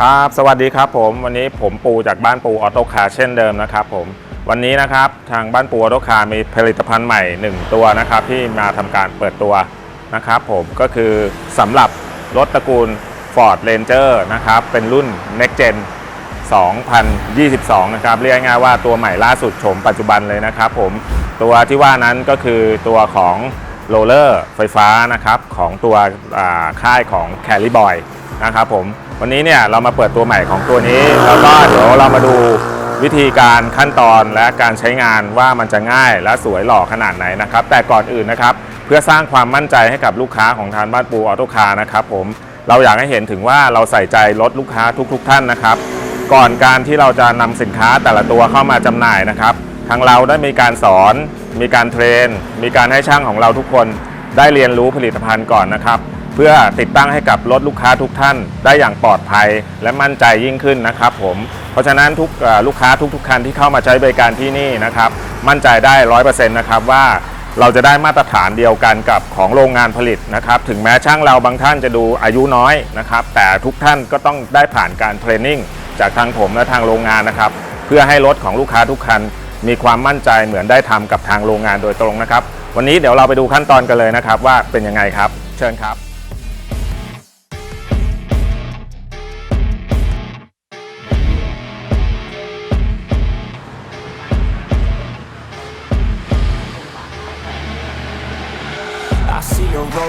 ครับ สวัสดีครับผมวันนี้ผมปูจากบ้านปูออโต้คาร์เช่นเดิมนะครับผมวันนี้นะครับทางบ้านปูออโต้คาร์มีผลิตภัณฑ์ใหม่ 1 ตัวนะครับที่มาทำการเปิดตัวนะครับผมก็คือสำหรับรถตระกูล Ford Ranger นะครับเป็นรุ่น Next Gen 2022 นะครับเรียกง่ายว่าตัวใหม่ล่าสุดโฉมปัจจุบันเลยนะครับผมตัวที่ว่านั้นก็คือตัวของโรลเลอร์ไฟฟ้านะครับของตัวค่ายของ c a r r y Boy นะครับผมวันนี้เนี่ยเรามาเปิดตัวใหม่ของตัวนี้ แล้วก็เดี๋ยวเรามาดูวิธีการขั้นตอนและการใช้งานว่ามันจะง่ายและสวยหล่อขนาดไหนนะครับ แต่ก่อนอื่นนะครับ เพื่อสร้างความมั่นใจให้กับลูกค้าของทางบ้านปูออโตคาร์นะครับผมเราอยากให้เห็นถึงว่าเราใส่ใจรถลูกค้าทุก ๆ ท่านนะครับ ก่อนการที่เราจะนำสินค้าแต่ละตัวเข้ามาจำหน่ายนะครับทางเราได้มีการสอน มีการเทรน มีการให้ช่างของเราทุกคนได้เรียนรู้ผลิตภัณฑ์ก่อนนะครับ เพื่อติดตั้งให้กับรถลูกค้าทุกท่านได้อย่างปลอดภัยและมั่นใจยิ่งขึ้นนะครับผมเพราะฉะนั้นทุกลูกค้าทุกๆคันที่เข้ามาใช้บริการที่นี่นะครับมั่นใจได้ร้อยเปอร์เซ็นต์นะครับว่าเราจะได้มาตรฐานเดียวกันกับของโรงงานผลิตนะครับ ถึงแม้ช่างเราบางท่านจะดูอายุน้อยนะครับ แต่ทุกท่านก็ต้องได้ผ่านการเทรนนิ่งจากทางผมและทางโรงงานนะครับ เพื่อให้รถของลูกค้าทุกคัน มีความมั่นใจเหมือนได้ทำกับทางโรงงานโดยตรงนะครับ วันนี้เดี๋ยวเราไปดูขั้นตอนกันเลยนะครับ ว่าเป็นยังไงครับ เชิญครับ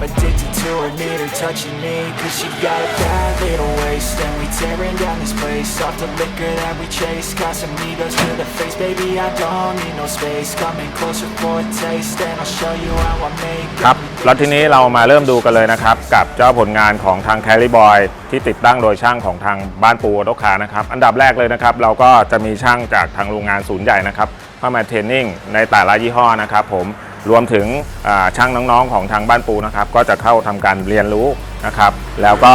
I'm addicted to her, need her touching me Cause she got a bad little waist And we tearing down this place Off the liquor that we chase Casamigos to the face Baby, I don't need no space Coming closer for a taste And I'll show you how I make ครับแล้วทีนี้เรามาเริ่มดูกันเลยนะครับ กับเจ้าผลงานของทาง c a r r y Boy ที่ติดตั้งโดยช่างของทางบ้านปูออโตคานะครับ อันดับแรกเลยนะครับ เราก็จะมีช่างจากทางโรงงานศูนย์ใหญ่นะครับเข้ามาเทรนนิ่งในแต่ละยี่ห้อนะครับผม รวมถึงช่างน้องๆของทางบ้านปูนะครับ ก็จะเข้าทำการเรียนรู้นะครับ แล้วก็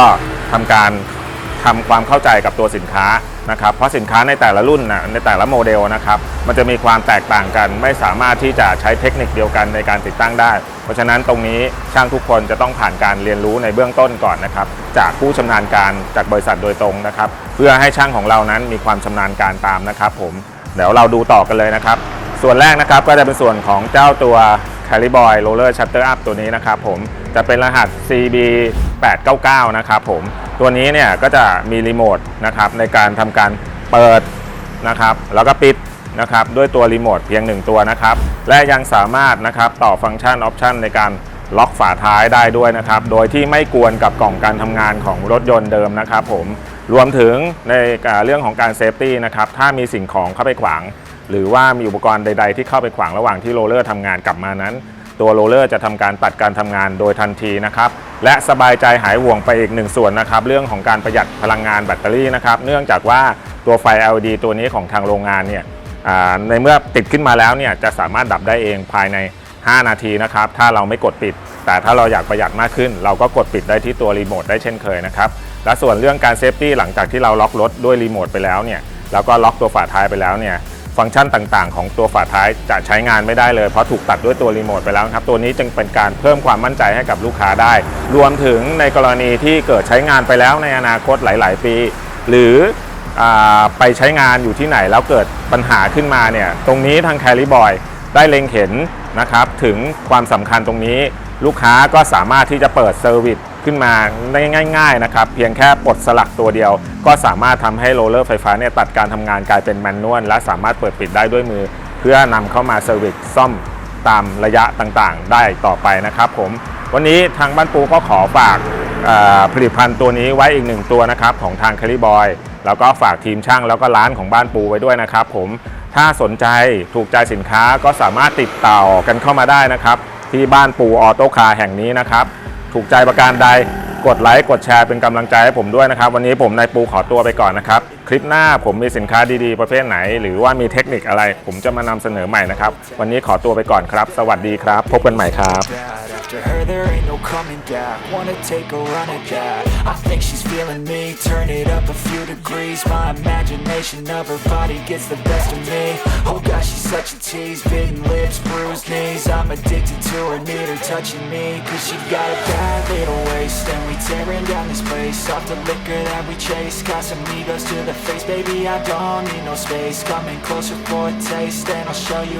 ทำการทำความเข้าใจกับตัวสินค้านะครับ เพราะสินค้าในแต่ละรุ่นนะในแต่ละโมเดลนะครับ มันจะมีความแตกต่างกัน ไม่สามารถที่จะใช้เทคนิคเดียวกันในการติดตั้งได้ เพราะฉะนั้นตรงนี้ช่างทุกคนจะต้องผ่านการเรียนรู้ในเบื้องต้นก่อนนะครับ จากผู้ชำนาญการจากบริษัทโดยตรงนะครับ เพื่อให้ช่างของเรานั้นมีความชำนาญการตามนะครับ ผม เดี๋ยวเราดูต่อกันเลยนะครับ ส่วนแรกนะครับก็จะเป็นส่วนของเจ้าตัว c a r r y Boy Roller Shutter Up ตัวนี้นะครับผมจะเป็นรหัส CB 899นะครับผมตัวนี้เนี่ยก็จะมีรีโมทนะครับในการทำการเปิดนะครับแล้วก็ปิดนะครับด้วยตัวรีโมทเพียง 1 ตัวนะครับและยังสามารถนะครับต่อฟังก์ชันออปชันในการล็อกฝาท้ายได้ด้วยนะครับ โดยที่ไม่กวนกับกล่องการทำงานของรถยนต์เดิมนะครับผมรวมถึงในเรื่องของการเซฟตี้นะครับถ้ามีสิ่งของเข้าไปขวาง หรือว่ามีอุปกรณ์ใด ๆ ที่เข้าไปขวางระหว่างที่โรลเลอร์ทำงานกลับมานั้น ตัวโรลเลอร์จะทำการตัดการทำงานโดยทันทีนะครับ และสบายใจหายห่วงไปอีกหนึ่งส่วนนะครับ เรื่องของการประหยัดพลังงานแบตเตอรี่นะครับ เนื่องจากว่าตัวไฟ LED ตัวนี้ของทางโรงงานเนี่ยในเมื่อติดขึ้นมาแล้วเนี่ยจะสามารถดับได้เองภายใน 5 นาทีนะครับ ถ้าเราไม่กดปิด แต่ถ้าเราอยากประหยัดมากขึ้น เราก็กดปิดได้ที่ตัวรีโมทได้เช่นเคยนะครับ และส่วนเรื่องการเซฟตี้หลังจากที่เราล็อกรถด้วยรีโมทไปแล้วเนี่ย แล้วก็ล็อกตัวฝาท้ายไปแล้วเนี่ย ฟังก์ชันต่างๆ ของตัวฝาท้ายจะใช้งานไม่ได้เลยเพราะถูกตัดด้วยตัวรีโมทไปแล้วครับ ตัวนี้จึงเป็นการเพิ่มความมั่นใจให้กับลูกค้าได้ รวมถึงในกรณีที่เกิดใช้งานไปแล้วในอนาคตหลาย ๆ ปี หรืออไปใช้งานอยู่ที่ไหนแล้วเกิดปัญหาขึ้นมาเนี่ยตรงนี้ทางแคลิบอยได้เล็งเห็นนะครับถึงความสำคัญตรงนี้ลูกค้าก็สามารถที่จะเปิดเซอร์วิส ขึ้นมาได้ง่าย ๆนะครับ เพียงแค่ปลดสลักตัวเดียว ก็สามารถทำให้โรลเลอร์ไฟฟ้าเนี่ยตัดการทำงานกลายเป็นแมนนวลและสามารถเปิดปิดได้ด้วยมือ เพื่อนำเข้ามาเซอร์วิสซ่อมตามระยะต่างๆ ได้ต่อไปนะครับผมวันนี้ทางบ้านปูก็ขอฝากผลิตภัณฑ์ตัวนี้ไว้อีกหนึ่งตัวนะครับของทางคาริบอยแล้วก็ฝากทีมช่างแล้วก็ร้านของบ้านปูไว้ด้วยนะครับผมถ้าสนใจถูกใจสินค้าก็สามารถติดต่อกันเข้ามาได้นะครับ ที่บ้านปูออโต้คาร์แห่งนี้นะครับ ถูกใจประการใดกดไลค์กดแชร์เป็นกำลังใจให้ผมด้วยนะครับ วันนี้ผมนายปูขอตัวไปก่อนนะครับ คลิปหน้าผมมีสินค้าดีๆ ประเภทไหน หรือว่ามีเทคนิคอะไร ผมจะมานำเสนอใหม่นะครับ วันนี้ขอตัวไปก่อนครับ สวัสดีครับ พบกันใหม่ครับ After her there ain't no coming back Wanna take a run at that I think she's feeling me Turn it up a few degrees My imagination of her body gets the best of me. Oh gosh she's such a tease. Bitten lips, bruised knees. I'm addicted to her, need her touching me. Cause she got a bad little waist And we tearing down this place. Off the liquor that we chase. Got some egos to the face. Baby I don't need no space. Coming closer for a taste And I'll show you